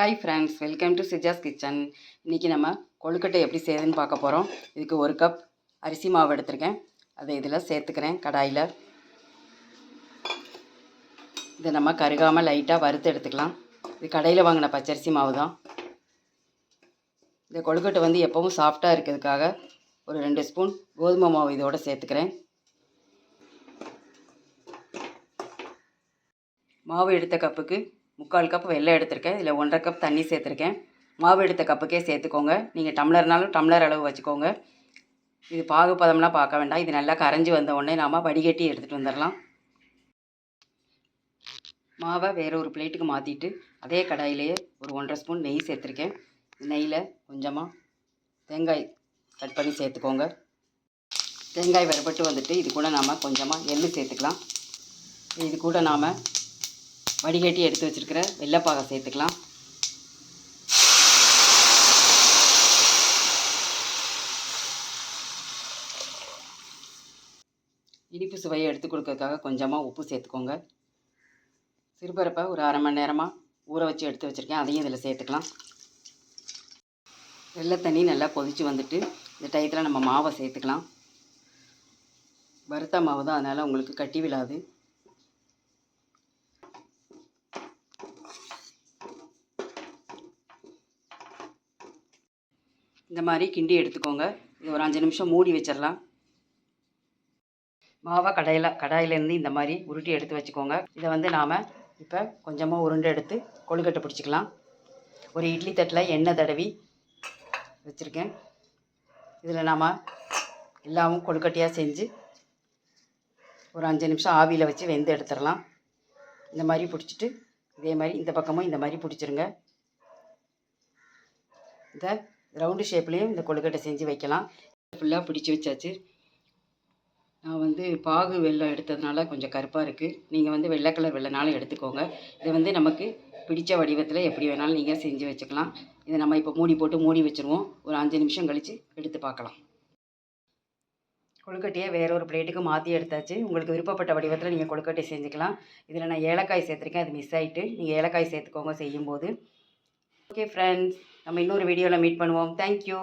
Hi friends welcome to Sija's kitchen இன்றைக்கி நம்ம கொழுக்கட்டை எப்படி செய்யுதுன்னு பார்க்க போகிறோம் இதுக்கு ஒரு கப் அரிசி மாவு எடுத்திருக்கேன். அதை இதில் சேர்த்துக்கிறேன் கடாயில். இதை நம்ம கருகாமல் லைட்டாக வறுத்து எடுத்துக்கலாம். இது கடையில் வாங்கின பச்சரிசி மாவு தான் இந்த கொழுக்கட்டை வந்து எப்போவும் சாஃப்டாக இருக்கிறதுக்காக ஒரு ரெண்டு ஸ்பூன் கோதுமை மாவு இதோடு சேர்த்துக்கிறேன். மாவு எடுத்த கப்புக்கு முக்கால் கப் வெள்ளை எடுத்திருக்கேன். இதில் ஒன்றரை கப் தண்ணி சேர்த்துருக்கேன். மாவு எடுத்த கப்புக்கே சேர்த்துக்கோங்க. நீங்கள் டம்ளர்னாலும் டம்ளர் அளவு வச்சுக்கோங்க. இது பாகுபதம்லாம் பார்க்க வேண்டாம். இது நல்லா கரைஞ்சி வந்த உடனே நாம் வடிகட்டி எடுத்துகிட்டு வந்துடலாம். மாவை வேறு ஒரு பிளேட்டுக்கு மாற்றிட்டு அதே கடாயிலேயே ஒரு ஒன்றரை ஸ்பூன் நெய் சேர்த்துருக்கேன். நெய்யில் கொஞ்சமாக தேங்காய் கட் பண்ணி சேர்த்துக்கோங்க. தேங்காய் வறுபட்டு வந்துட்டு இது கூட நாம் கொஞ்சமாக எள்ளு சேர்த்துக்கலாம். இது கூட நாம் வடிகட்டி எடுத்து வச்சுருக்கிற வெள்ளைப்பாகை சேர்த்துக்கலாம். இனிப்பு சுவையை எடுத்து கொடுக்கறதுக்காக கொஞ்சமாக உப்பு சேர்த்துக்கோங்க. சிறுபருப்பை ஒரு அரை மணி நேரமாக ஊற வச்சு எடுத்து வச்சுருக்கேன். அதையும் இதில் சேர்த்துக்கலாம். வெள்ளை தண்ணி நல்லா கொதித்து வந்துட்டு இந்த டயத்தில் நம்ம மாவை சேர்த்துக்கலாம். வறுத்த மாவு தான் அதனால் உங்களுக்கு கட்டி விழாது. இந்த மாதிரி கிண்டி எடுத்துக்கோங்க. இது ஒரு அஞ்சு நிமிஷம் மூடி வச்சிடலாம் மாவை கடையில் கடாயிலேருந்து இந்த மாதிரி உருட்டி எடுத்து வச்சுக்கோங்க. இதை வந்து நாம் இப்போ கொஞ்சமாக உருண்டை எடுத்து கொழுக்கட்டை பிடிச்சிக்கலாம். ஒரு இட்லி தட்டில் எண்ணெய் தடவி வச்சுருக்கேன். இதில் நாம் எல்லாமும் கொழுக்கட்டையாக செஞ்சு ஒரு அஞ்சு நிமிஷம் ஆவியில் வச்சு வெந்து எடுத்துடலாம் இந்த மாதிரி பிடிச்சிட்டு இதே மாதிரி இந்த பக்கமும் இந்த மாதிரி பிடிச்சிருங்க. இதை ரவுண்டு ஷேப்லேயும் இந்த கொழுக்கட்டை செஞ்சு வைக்கலாம். ஃபுல்லாக பிடிச்சி வச்சாச்சு. நான் வந்து பாகு வெள்ளம் எடுத்ததுனால கொஞ்சம் கருப்பாக இருக்குது நீங்கள் வந்து வெள்ளை கலர் வெள்ளைனாலும் எடுத்துக்கோங்க. இதை வந்து நமக்கு பிடிச்ச வடிவத்தில் எப்படி வேணாலும் நீங்கள் செஞ்சு வச்சுக்கலாம். இதை நம்ம இப்போ மூடி போட்டு மூடி வச்சுருவோம். ஒரு அஞ்சு நிமிஷம் கழித்து எடுத்து பார்க்கலாம். கொழுக்கட்டையை வேற ஒரு பிளேட்டுக்கு மாற்றி எடுத்தாச்சு. உங்களுக்கு விருப்பப்பட்ட வடிவத்தில் நீங்கள் கொழுக்கட்டை செஞ்சுக்கலாம். இதில் நான் ஏலக்காய் சேர்த்துருக்கேன். அது மிஸ் ஆகிட்டு நீங்கள் ஏலக்காய் சேர்த்துக்கோங்க செய்யும்போது. ஓகே ஃப்ரெண்ட்ஸ் நம்ம இன்னொரு வீடியோவில் மீட் பண்ணுவோம். தேங்க்யூ